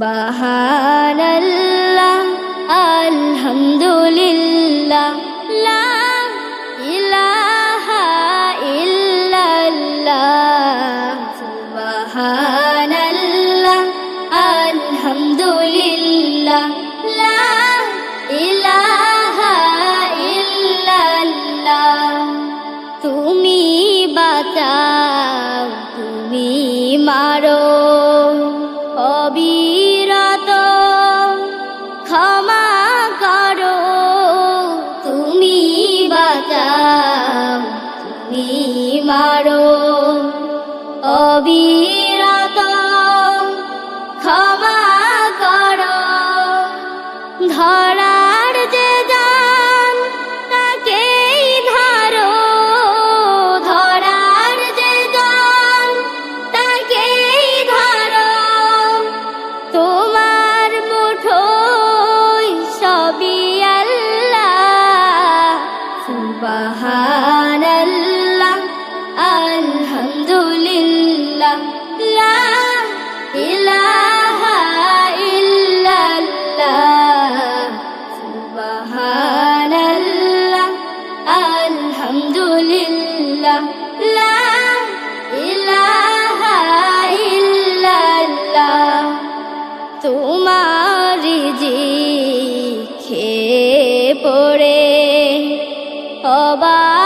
বাহানাল্লাহ আলহামদুলিল্লাহ my করে অবা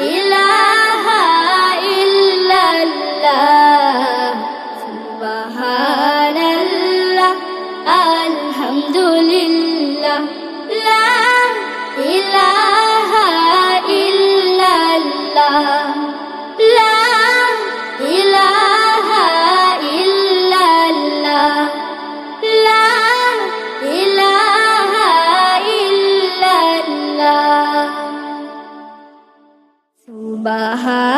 You Baha